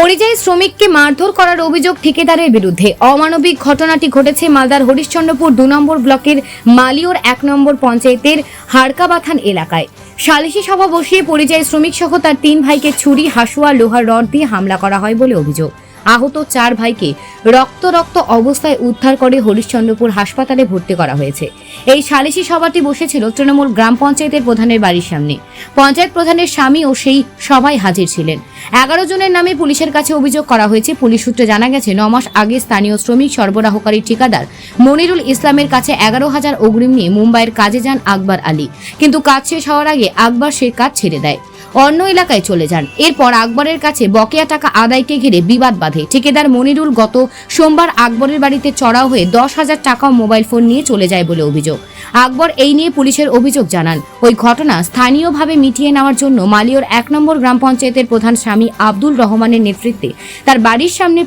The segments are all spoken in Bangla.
পরিযায়ী শ্রমিককে মারধর করার অভিযোগ ঠিকাদারের বিরুদ্ধে। অমানবিক ঘটনাটি ঘটেছে মালদার হরিশ্চন্দ্রপুর দু নম্বর ব্লকের মালিওর এক নম্বর পঞ্চায়েতের হাড়কাবাথান এলাকায়। সালিশি সভা বসিয়ে পরিযায়ী শ্রমিক সহ তার তিন ভাইকে ছুরি, হাসুয়া, লোহার রড দিয়ে হামলা করা হয় বলে অভিযোগ। আহত চার ভাইকে রক্ত রক্ত অবস্থায় উদ্ধার করে হরিশ্চন্দ্রপুর হাসপাতালে ভর্তি করা হয়েছে। এই সালিশি সভাটি বসেছিল তৃণমূল গ্রাম পঞ্চায়েতের প্রধানের বাড়ির সামনে। পঞ্চায়েত প্রধানের স্বামী ও সেই সভায় হাজির ছিলেন। এগারো জনের নামে পুলিশের কাছে অভিযোগ করা হয়েছে। পুলিশ সূত্রে জানা গেছে নমাস আগে স্থানীয় শ্রমিক সরবরাহকারী ঠিকাদার মনিরুল ইসলামের কাছে এগারো হাজার অগ্রিম নিয়ে মুম্বাইয়ের কাজে যান আকবর আলী। কিন্তু কাজ শেষ হওয়ার আগে আকবর সেই কাজ ছেড়ে দেয়। অন্য এলাকায় চলে যান। এরপর আকবরের কাছে বকেয়া টাকা আদায়কে ঘিরে বিবাদ বাঁধে। ঠিকাদার মনিরুল গত সোমবার আকবরের বাড়িতে চড়াও হয়ে দশ হাজার টাকা মোবাইল ফোন নিয়ে চলে যায় বলে অভিযোগ। আকবর এই নিয়ে পুলিশের অভিযোগ জানান। ওই ঘটনা স্থানীয়ভাবে মিটিয়ে নেওয়ার জন্য মালিয়র এক নম্বর গ্রাম পঞ্চায়েতের প্রধান স্বামী আব্দুল রহমানের নেতৃত্বে তার বাড়ির সামনে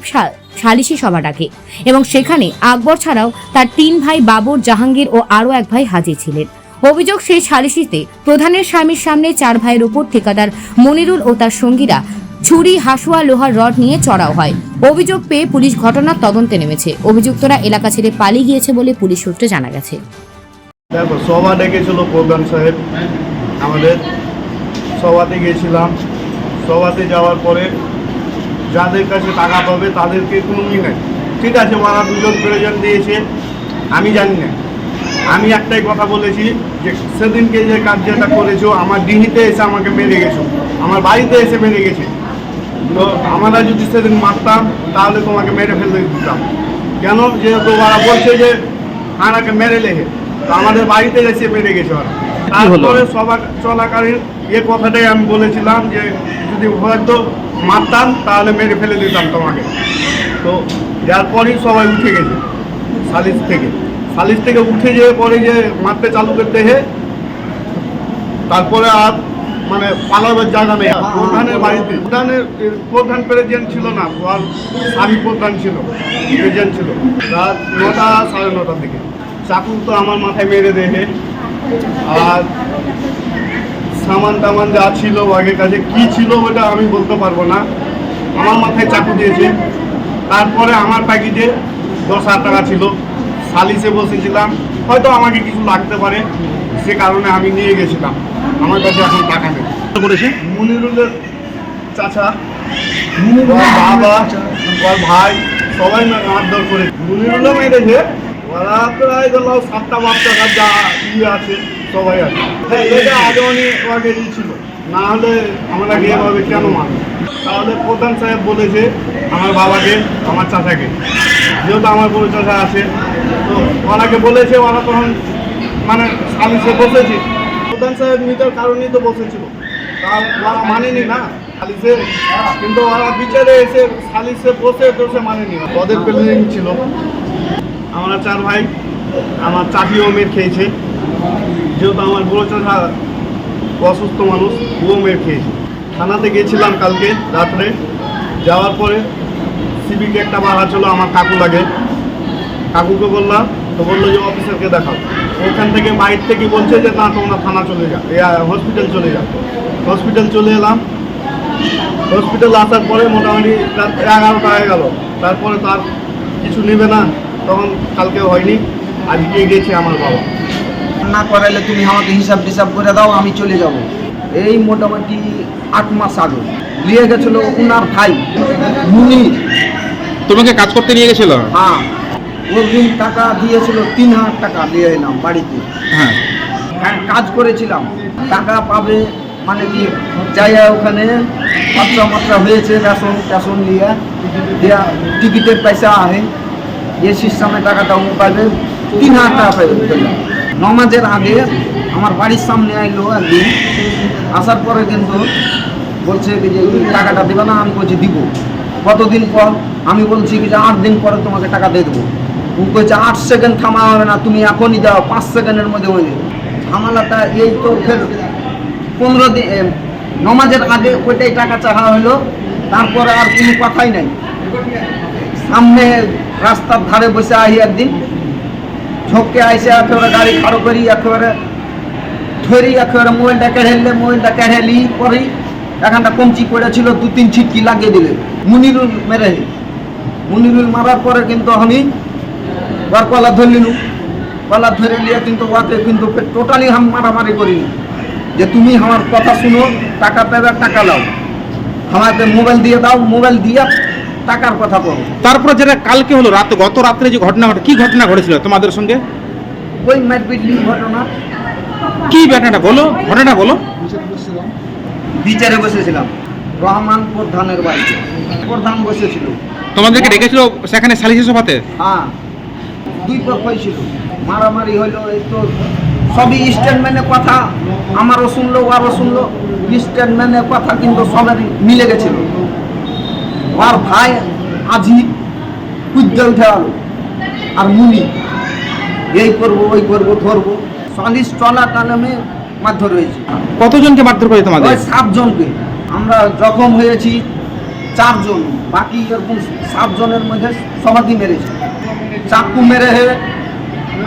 সালিশি সভা ডাকে এবং সেখানে আকবর ছাড়াও তার তিন ভাই বাবর জাহাঙ্গীর ও আরও এক ভাই হাজির ছিলেন। অভিযোগ সেই সালিশিতে প্রধানের স্বামীর সামনে চার ভাইয়ের উপর ঠিকাদার মনিরুল ও তার সঙ্গীরা ছুরি, হাসুয়া, লোহার রড নিয়ে চড়াও হয়। অভিযোগ পেয়ে পুলিশ ঘটনার তদন্তে নেমেছে। অভিযুক্তরা এলাকা ছেড়ে পালিয়ে গিয়েছে বলে পুলিশ সূত্রে জানা গেছে। দেখো সভা ডেকেছিল প্রধান সাহেব, আমাদের সভাতে গিয়েছিলাম। সভাতে যাওয়ার পরে যাদের কাছে টাকা পাবে তাদেরকে কোনো ই ঠিক আছে ওরা দুজন প্রেজেন্ট দিয়েছে, আমি জানি না। আমি একটাই কথা বলেছি যে সেদিনকে যে কার্যটা করেছ আমার ডিহিতে এসে আমাকে মেরে গেছো। আমার বাড়িতে এসে মেরে গেছে। তো আমরা যদি সেদিন মারতাম তাহলে তোমাকে মেরে ফেলতে দিতাম। কেন? যেহেতু ওরা বলছে যে হাঁড়াকে মেরে লেগে তো আমাদের বাড়িতে এসে মেরে গেছে ওরা। তারপরে সবার চলাকালীন এ কথাটাই আমি বলেছিলাম যে যদি হয়তো মারতাম তাহলে মেরে ফেলে দিতাম তোমাকে। তো যার পরেই সবাই উঠে গেছে সালিশ থেকে। সালিশ থেকে উঠে যেয়ে পরে যে মারতে চালু করতে হে, তারপরে আর মানে পালাবার জায়গা নেই। প্রধানের বাড়িতে, প্রধানের প্রধান প্রেজেন্ট ছিল না আর স্বামী প্রধান ছিল প্রেজেন্ট ছিল। রাত নটা সাড়ে নটার দিকে। চাকু তো আমার মাথায় মেরে দেহে আর সামান টামান যা ছিল আগের কাছে কি ছিল ওটা আমি বলতে পারব না। আমার মাথায় চাকু দিয়েছে। তারপরে আমার প্যাকেজে দশ হাজার টাকা ছিল। সালিসে বসেছিলাম। হয়তো আমাকে কিছু লাগতে পারে সে কারণে আমি নিয়ে গেছিলাম। আমার কাছে এখন টাকা নেই। করেছে? মনিরুলের চাচা বাবা ওর ভাই সবাই মারধর করে মনিরুলও মেরেছে। ওরা প্রায় ধরো সাতটা বাচ্চা যা ইয়ে আছে সবাই আছে। এটা আগে অনেক আগে ই ছিল। না হলে আমরা এভাবে কেন মারব? তাহলে প্রধান সাহেব বলেছে আমার বাবাকে আমার চাচাকে। যেহেতু আমার বড় চাচা আছে তো ওনাকে বলেছে ওরা তখন মানে সালিশে বসেছি। প্রধান সাহেব নিজের কারণেই তো বসেছিল। তা ওরা মানেনি না, সালিশে। কিন্তু ওরা বিচারে এসে সালিশে বসে তো সে মানেনি। ওদের প্লেনিং ছিল? আমরা চার ভাই, আমার চাচিও মেয়ের খেয়েছে। যেহেতু আমার বড় চাচা অসুস্থ মানুষ, ও মেয়ের খেয়েছে। থানাতে গিয়েছিলাম কালকে, রাত্রে। যাওয়ার পরে সিভিকে একটা বাড়া ছিল, আমার কাকু লাগে। কাকুকে বললাম তো বলল যে অফিসারকে দেখাও। ওখান থেকে বাইর থেকে বলছে যে না তোমরা থানা চলে যাও। হসপিটাল চলে যাও। হসপিটাল চলে এলাম। হসপিটাল আসার পরে মোটামুটি রাত এগারোটা হয়ে গেল। তারপরে তার কিছু নেবে না। তখন কালকে হয়নি। আজকে গেছে আমার বাবা। না করাইলে তুমি আমাকে হিসাব টিসাব করে দাও আমি চলে যাব। এই মোটামুটি আট মাস আগে। নিয়ে গেছিল উনার ভাই মুনির। তোমাকে কাজ করতে নিয়ে গেছিল? হ্যাঁ। ওর দিন টাকা দিয়েছিল তিন হাজার টাকা নিয়ে এলাম বাড়িতে। হ্যাঁ। হ্যাঁ কাজ করেছিলাম। টাকা পাবে মানে কি যাইয়া ওখানে মাত্রা মাত্রা হয়েছে রেশন টেশন নিয়ে। দিয়া টিকিটের পয়সা আহে। যে সিস্টেমে টাকাটা ও পাবে। তিন হাজার টাকা পাবে নমাজের আগে আমার বাড়ির সামনে আইলো একদিন। আসার পরে কিন্তু বলছে যে টাকাটা দেবে না আমি বলছি দিব। কতদিন পর? আমি বলছি কি যে আট দিন পরে তোমাকে টাকা দিয়ে দেবো। বলছে, আট সেকেন্ড থামা হবে না, তুমি এখনই দাও, পাঁচ সেকেন্ডের মধ্যে হয়ে যাবে। ঝামেলাটা এই তো ফের পনেরো দিন নমাজের আগে ওইটাই টাকা চাহা হলো, তারপরে আর কোনো কথাই নাই। সামনে রাস্তার ধারে বসে আহি একদিন ঝোঁককে আইসে একেবারে গাড়ি খাড়ো করি, একেবারে ধরি, একেবারে মোবাইলটা কেড়ে মোবাইলটা কেড়ে পরেই এখানটা কমচি পড়েছিল দু তিন ছিটকি লাগিয়ে দিলে। মুনিরুল মেরে মুনিরুল মারার পরে কিন্তু আমি ওর কলা ধরলিনু কলা ধরে নিয়ে কিন্তু ওকে কিন্তু টোটালি আমি মারামারি করিনি। যে তুমি আমার কথা শুনো টাকা পেবে টাকা দাও। আমাকে মোবাইল দিয়ে দাও মোবাইল দিয়ে টাকার কথা বলো। তারপর যেটা কালকে হলো রাত গত রাত্রে যে ঘটনা ঘটে কি ঘটনা ঘটেছিল তোমাদের সঙ্গে? ওই মারপিটলি ঘটনা। কি ঘটনাটা? বলো ঘটনাটা বলো। বিচারে বসেছিলাম। রহমান প্রধানের বাড়িতে। প্রধান বসেছিল। তোমাদেরকে ডেকেছিল সেখানে সালিসি সভাতে? হ্যাঁ। দুই পক্ষই ছিল মারামারি হইল এই তো সবই স্টেটমেন্টের কথা আমারও শুনলো ওরও শুনলো স্টেটমেন্টের কথা কিন্তু সবারই মিলে গেছিল। আর ভাই আজি কুদ্দে উঠে গেল আর মুনি এই করব ওই করব ধরবো। চল্লিশ চলাকালে মারধর হয়েছি। কতজনকে মারধর করে তোমাদের? সাতজনকে। আমরা জখম হয়েছি চারজন বাকি এরকম সাতজনের মধ্যে সবাইকে মেরেছে। চাকু মেরে হে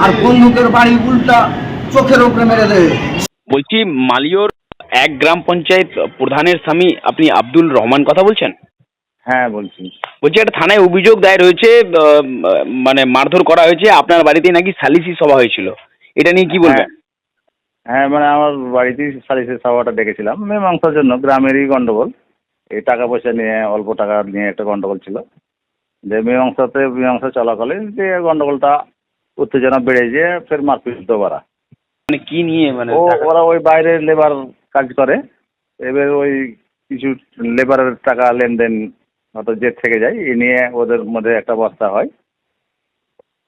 আর বন্দুকের বাড়ি উল্টা চোখের উপরে মেরে দেয়। বলছি মালিয়র এক গ্রাম পঞ্চায়েত প্রধানের স্বামী আপনি আব্দুল রহমান কথা বলছেন? হ্যাঁ বলছি। বলছি একটা থানায় অভিযোগ দায়ের হয়েছে মানে মারধর করা হয়েছে আপনার বাড়িতে নাকি সালিসি সভা হয়েছিল। এটা নিয়ে কি বলবেন? হ্যাঁ মানে আমার বাড়িতেই সালিসের সভাটা ডেকেছিলাম মীমাংসার জন্য গ্রামেরই গন্ডগোল এই টাকা পয়সা নিয়ে অল্প টাকা নিয়ে একটা গন্ডগোল ছিল। যে মীমাংসাতে মীমাংসা চলাকালে যে গন্ডগোলটা উত্তেজনা বেড়ে যেয়ে ফের মারপিট দোবারা মানে কি নিয়ে মানে ও ওরা ওই বাইরে লেবার কাজ করে। এবার ওই কিছু লেবারের টাকা লেনদেন হয়তো জেদ থেকে যায় এ নিয়ে ওদের মধ্যে একটা বস্তা হয়।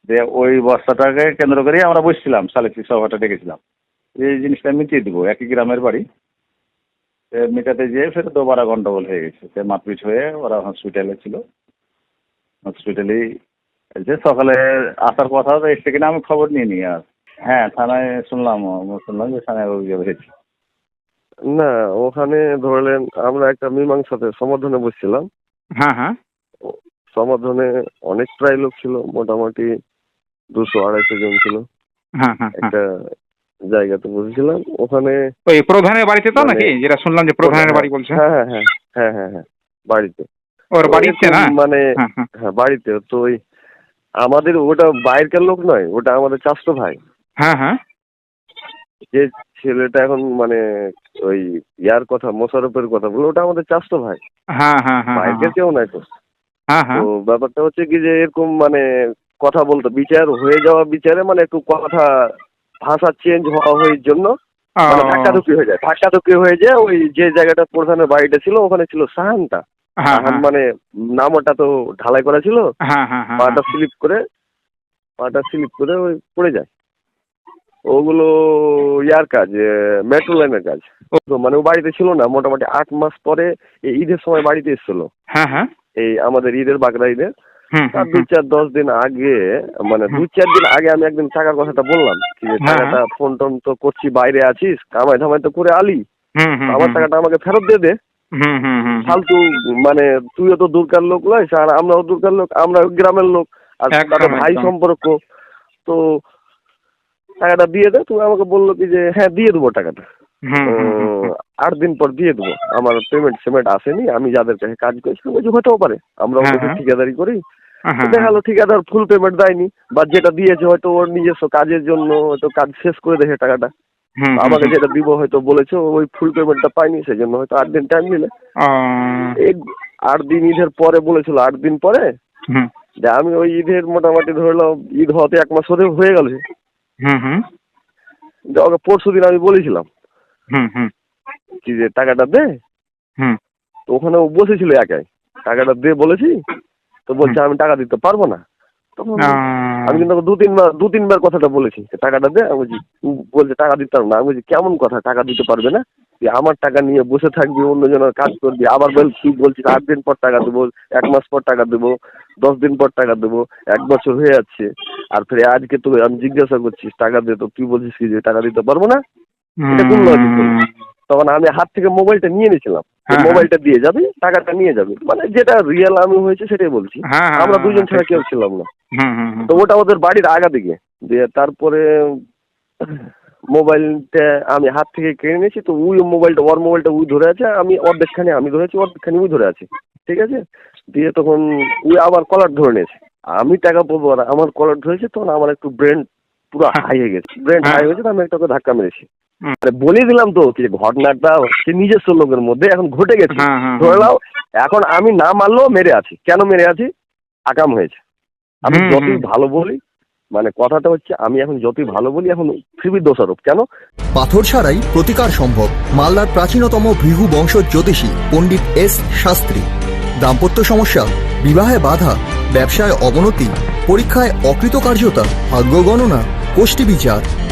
যে ওই বস্তাটাকে কেন্দ্র করেই আমরা বসছিলাম সালিসি সভাটা ডেকেছিলাম। এই জিনিসটা মিটিয়ে দেবো একই গ্রামের বাড়ি। মেটাতে যেয়ে ফের দোবারা গন্ডগোল হয়ে গেছে। সে মারপিট হয়ে ওরা হসপিটালে ছিল। হসপিটালেই যে সকালে আসার কথা তো এসছে কিনা আমি খবর নিয়ে নিই আর। হ্যাঁ থানায় শুনলাম শুনলাম যে থানায় অভিযোগ হয়েছে। না ওখানে ধরলেন আমরা একটা মীমাংসাতে সমাধানে বসছিলাম। হ্যাঁ হ্যাঁ। সমাধানে অনেক প্রায় লোক ছিল মোটামুটি দুশো আড়াইশো জন ছিল। হ্যাঁ হ্যাঁ হ্যাঁ। একটা জায়গাতে বসেছিলাম ওখানে ওই প্রধানের বাড়িতে তো মানে- নাকি? যেটা শুনলাম যে প্রধানের বাড়ি বলছে। হ্যাঁ হ্যাঁ হ্যাঁ হ্যাঁ হ্যাঁ বাড়িতে। ওর বাড়িতে না? মানে হ্যাঁ হ্যাঁ। হ্যাঁ বাড়িতে। তো ওই আমাদের ওটা বাইরেকার লোক নয় ওটা আমাদের চাষতো ভাই। হ্যাঁ হ্যাঁ। যে ছেলেটা এখন মানে ওই ইয়ার কথা মোশারফের কথা বলে ওটা আমাদের চাষতো ভাই। হ্যাঁ হ্যাঁ হ্যাঁ বাইরের কেউ নাই তো। হ্যাঁ হ্যাঁ। তো ব্যাপারটা হচ্ছে কি যে এরকম মানে কথা বলতো বিচার হয়ে যাওয়া বিচারে মানে একটু কথা ভাষা চেঞ্জ হওয়া হয়ে জন্য মানে ধাক্কাধুক্কি হয়ে যায়। ধাক্কাধুক্কি হয়ে যায় ওই যে জায়গাটা প্রধানের বাড়িটা ছিল ওখানে ছিল সাহানটা হ্যাঁ হ্যাঁ। মানে নামটা তো ঢালাই করা ছিল। হ্যাঁ পাটা স্লিপ করে পাটা স্লিপ করে ওই পড়ে যায়। ওগুলো ইয়ার কাজ মেট্রো লাইনের কাজ। তো মানে ও বাড়িতে ছিল না মোটামুটি আট মাস পরে এই ঈদের সময় বাড়িতে এসেছিল। এই আমাদের ঈদের বাগড়া ঈদের। তার দুই চার দশ দিন আগে মানে দু চার দিন আগে আমি একদিন টাকার কথাটা বললাম যে। টাকাটা ফোন টোন তো করছি বাইরে আছিস কামাই ধামাই তো করে আলি। আমার টাকাটা আমাকে ফেরত দিয়ে দে। ফালতু মানে তুইও তো দূরকার লোক নয় আর আমরাও দূরকার লোক আমরা গ্রামের লোক আর ভাই সম্পর্ক। তো টাকাটা দিয়ে দে তুমি আমাকে বলল কি যে হ্যাঁ দিয়ে দেবো টাকাটা। আট দিন পর দিয়ে দেবো। আমার পেমেন্ট সেমেন্ট আসেনি আমি যাদের কাছে কাজ করছি বলছি হতেও পারে আমরা হ্যাঁ, ওদের হ্যাঁ। ঠিকাদারি করি। হ্যাঁ, তো দেখা গেলো ঠিকাদার ফুল পেমেন্ট দেয়নি বা যেটা দিয়েছে হয়তো ওর নিজস্ব কাজের জন্য হয়তো কাজ শেষ করে দেখে টাকাটা। আমাকে যেটা দিব হয়তো বলেছে ওই ফুল পেমেন্টটা পাইনি সেই জন্য হয়তো আট দিন টাইম নিলে। এই আট দিন ঈদের পরে বলেছিল আট দিন পরে? যে আমি ওই ঈদের মোটামুটি ধরলাম ঈদ হতে এক মাস হতে হয়ে গেল। হুম হুম। যে ওকে পরশু দিন আমি বলেছিলাম। হুম হুম। কি যে টাকাটা দে? হুম। তো ওখানে ও বসেছিল একাই। টাকাটা দে বলেছি তো বলছে আমি টাকা দিতে পারব না। তখন আমি কিন্তু দু তিনবার দু তিনবার কথাটা বলেছি টাকাটা দে, আমি বলছি টাকা দিতে পারব না। আমি বলছি, কেমন কথা? টাকা দিতে পারবে না? আমার টাকা নিয়ে বসে থাকবি, অন্যজনের কাজ করবি, আবার বল তুই বলছিস? আট দিন পর টাকা দেবো, এক মাস পর টাকা দেবো, দশ দিন পর টাকা দেবো, এক বছর হয়ে যাচ্ছে। আর ফিরে আজকে তো আমি জিজ্ঞাসা করছিস টাকা দে তো, তুই বলছিস কি যে টাকা দিতে পারব না? এটা কোন? তখন আমি হাত থেকে মোবাইলটা নিয়ে নিয়েছিলাম। হ্যাঁ, মোবাইলটা দিয়ে যাবি টাকাটা নিয়ে যাবি। মানে যেটা রিয়েল আমি হয়েছে সেটাই বলছি। হ্যাঁ, হ্যাঁ, আমরা হ্যাঁ, দুজন ছাড়া কেউ ছিলাম না। তো ওটা ওদের বাড়ির আগা দিকে। দিয়ে তারপরে মোবাইলটা আমি হাত থেকে কেড়ে নিয়েছি। তো ওই মোবাইলটা ওর মোবাইলটা উই ধরে আছে আমি অর্ধেকখানি আমি ধরেছি অর্ধেকখানি উই ধরে আছে। ঠিক আছে? দিয়ে তখন ওই আবার কলার ধরে নিয়েছে। আমি টাকা পাবো আর আমার কলার ধরেছে তখন আমার একটু ব্রেন পুরো হাই হয়ে গেছে। ব্রেন হাই হয়ে গেছে তো আমি একটা ধাক্কা মেরেছি। বলে দিলাম তো যে ঘটনাটা হচ্ছে নিজস্ব লোকের মধ্যে এখন ঘটে গেছে। হ্যাঁ, হ্যাঁ, ধরে নাও এখন আমি না মারলেও মেরে আছি। কেন মেরে আছি? আকাম হয়েছে। আমি যতই ভালো বলি মানে কথাটা হচ্ছে আমি এখন যতই ভালো বলি এখন পৃথিবীর দোষারোপ। কেন? পাথর ছাড়াই প্রতিকার সম্ভব। মালদার প্রাচীনতম ভৃহু বংশ জ্যোতিষী পণ্ডিত এস শাস্ত্রী। দাম্পত্য সমস্যা বিবাহে বাধা ব্যবসায় অবনতি পরীক্ষায় অকৃতকার্যতা ভাগ্য গণনা গোষ্ঠী বিচার